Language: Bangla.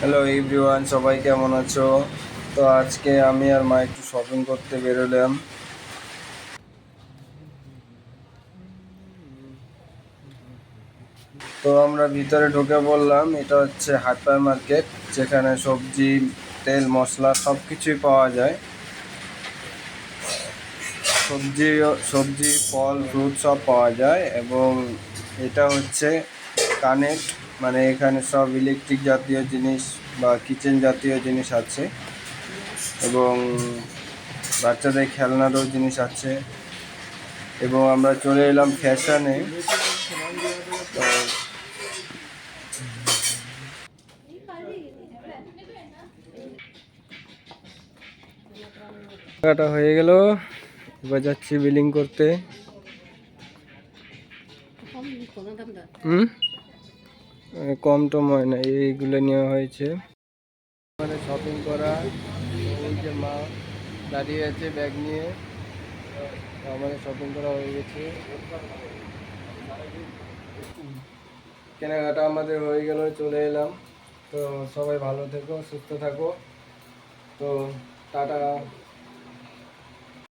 হ্যালো এভরিওয়ান সবাই কেমন আছো? তো আজকে আমি আর মা একটু শপিং করতে বেরোলাম। তো আমরা ভিতরে ঢুকে বললাম এটা হচ্ছে হাটপার মার্কেট, যেখানে সবজি, তেল, মশলা সব কিছুই পাওয়া যায়। সবজি সবজি, ফল ফ্রুট সব পাওয়া যায় এবং এটা হচ্ছে কানেক্ট মানে এখানে সব ইলেকট্রিক জাতীয় জিনিস বা কিচেন জাতীয় জিনিস আছে। এবং বাচ্চাদের খেলনারও জিনিস আছে। এবং আমরা চলে এলাম ফ্যাশনে টাকাটা হয়ে গেল। এবার যাচ্ছি বিলিং করতে। হুম? কম টম হয় না, এইগুলো নেওয়া হয়েছে। মানে শপিং করা ওই যে মা দাঁড়িয়ে আছে ব্যাগ নিয়ে, আমাদের শপিং করা হয়ে গেছে। কেনাকাটা আমাদের হয়ে গেল, চলে এলাম। তো সবাই ভালো থেকো, সুস্থ থাকো। তো টাটা।